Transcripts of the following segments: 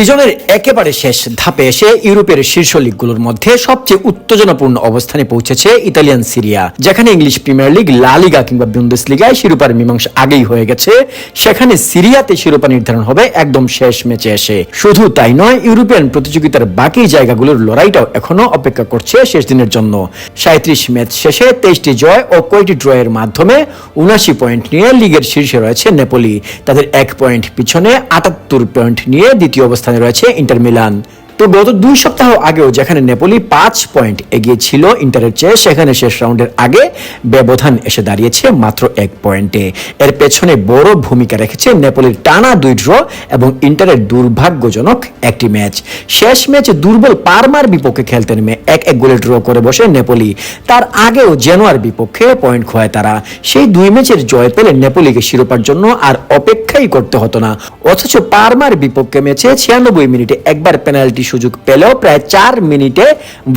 সিজনের একেবারে শেষ ধাপে এসে ইউরোপের শীর্ষ লিগগুলোর মধ্যে সবচেয়ে উত্তেজনাপূর্ণ অবস্থানে পৌঁছেছে ইতালিয়ান সিরিয়া, যেখানে English Premier League, La Liga কিংবা বিউন্দেস লিগায় শিরোপার মীমাংসা আগেই হয়ে গেছে। সেখানে সিরিয়াতে শিরোপা নির্ধারণ হবে একদম শেষ ম্যাচে এসে। শুধু তাই নয়, ইউরোপিয়ান প্রতিযোগিতার বাকি জায়গাগুলোর লড়াইটাও এখনও অপেক্ষা করছে শেষ দিনের জন্য। সাঁত্রিশ ম্যাচ শেষে তেইশটি জয় ও কয়টি ড্রয়ের মাধ্যমে উনাশি পয়েন্ট নিয়ে লিগের শীর্ষে রয়েছে নেপোলি। তাদের এক পয়েন্ট পিছনে আটাত্তর পয়েন্ট নিয়ে দ্বিতীয় অবস্থানে রয়েছে ইন্টার মিলান তো গত দুই সপ্তাহ আগেও যেখানে নেপোলি পাঁচ পয়েন্ট এগিয়ে ছিল ইন্টারের চেয়ে, সেখানে শেষ রাউন্ডের আগে ব্যবধান এসে দাঁড়িয়েছে মাত্র এক পয়েন্টে। এর পেছনে বড় ভূমিকা রেখেছে নেপোলির টানা দুই ড্র এবং ইন্টারের দুর্ভাগ্যজনক একটি ম্যাচ। শেষ ম্যাচে দুর্বল পারমার বিপক্ষে খেলতে নেমে এক এক গোলে ড্র করে বসে নেপোলি। তার আগেও জেনোয়ার বিপক্ষে পয়েন্ট খোয়ায় তারা। সেই দুই ম্যাচের জয় পেলে নেপোলিকে শিরোপার জন্য আর অপেক্ষাই করতে হতো না। অথচ পারমার বিপক্ষে ম্যাচে ছিয়ানব্বই মিনিটে একবার পেনাল্টি সুযোগ পেলেও প্রায় চার মিনিটে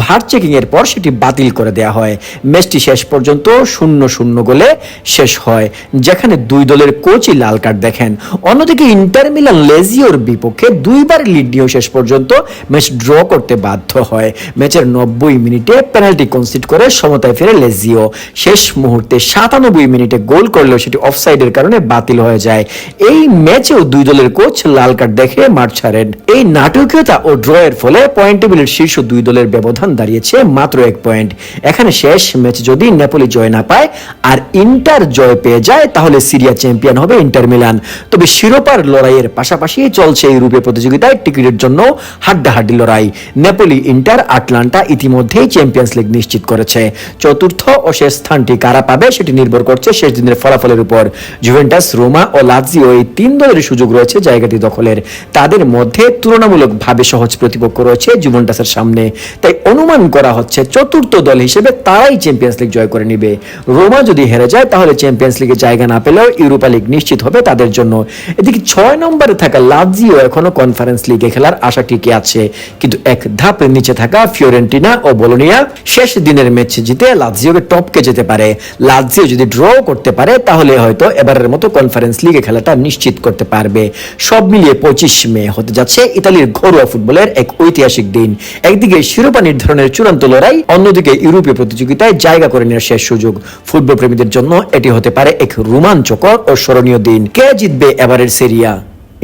ভার চেকিং এর পর সেটি বাতিল করে দেওয়া হয়। ম্যাচটি শেষ পর্যন্ত শূন্য শূন্য গোলে শেষ হয়, যেখানে দুই দলের কোচই লাল কার্ড দেখেন। অন্যদিকে ইন্টার মিলান লেজিওর বিপক্ষে দুইবার লিড নিয়েও শেষ পর্যন্ত ম্যাচ ড্র করতে বাধ্য হয়। ম্যাচের নব্বই মিনিটে পেনাল্টি কনসিড করে সমতায় ফিরে লেজিও। শেষ মুহূর্তে সাতানব্বই মিনিটে গোল করলেও সেটি অফসাইডের কারণে বাতিল হয়ে যায়। এই ম্যাচেও দুই দলের কোচ লাল কার্ড দেখে মাঠ ছাড়েন। এই নাটকীয়তা ও ড্রয়ের ফলে পয়েন্ট টেবিলের শীর্ষ দুই দলের ব্যবধান দাঁড়িয়েছে মাত্র এক পয়েন্ট এখানে শেষ ম্যাচ যদি নেপোলি জয় না পায় আর ইন্টার জয় পেয়ে যায়, তাহলে সিরিয়া চ্যাম্পিয়ন হবে ইন্টার মিলান তবে শিরোপার লড়াইয়ের পাশাপাশি চলছে ইউরোপীয় প্রতিযোগিতায় টিকিটের জন্য হাড্ডাহাড্ডি লড়াই। নেপোলি ইন্টার আটলান্টা ইতিমধ্যেই চ্যাম্পিয়ন্স লিগ নিশ্চিত করেছে। চতুর্থ ও শেষ স্থানটি কারা পাবে সেটি নির্ভর করছে শেষ দিনের ফলাফলের উপর। জুভেন্টাস, রোমা ও লাজিও এই তিন দলের সুযোগ রয়েছে জায়গাটি দখলের। তাদের মধ্যে তুলনামূলকভাবে সহজ প্রতিপক্ষ রয়েছে জুভেন্টাসের সামনে। তাই অনুমান করা হচ্ছে চতুর্থ দল হিসেবে তারাই চ্যাম্পিয়ন্স লিগ জয় করে নিবে। রোমা যদি হেরে যায়, তাহলে চ্যাম্পিয়ন্স লিগে জায়গা না পেলেও ইউরোপা লিগ নিশ্চিত হবে তাদের জন্য। এদিকে ছয় নম্বরে থাকা লাজিও এখনও কনফারেন্স লিগে খেলার আশা টিকে আছে। কিন্তু এক ধাপ নিচে থাকা ফিওরেন্টিনা ও বোলোনিয়া শেষ দিনের ম্যাচ জিতে লাজিওকে টপকে যেতে পারে। লাজিও যদি ড্র করতে পারে, তাহলে হয়তো এবারের মতো কনফারেন্স লিগে খেলাটা নিশ্চিত করতে পারবে। সব মিলিয়ে পঁচিশ মে হতে যাচ্ছে ইতালির ঘরোয়া ফুটবলের এক ঐতিহাসিক দিন। একদিকে শিরোপা নির্ধারণের চূড়ান্ত লড়াই, অন্যদিকে ইউরোপীয় প্রতিযোগিতায় জায়গা করে নেওয়ার শেষ সুযোগ। ফুটবল প্রেমীদের জন্য এটি হতে পারে এক রোমাঞ্চকর ও স্মরণীয় দিন। কে জিতবে এবারের সেরিয়া?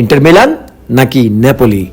ইন্টার মিলান নাকি নেপোলি?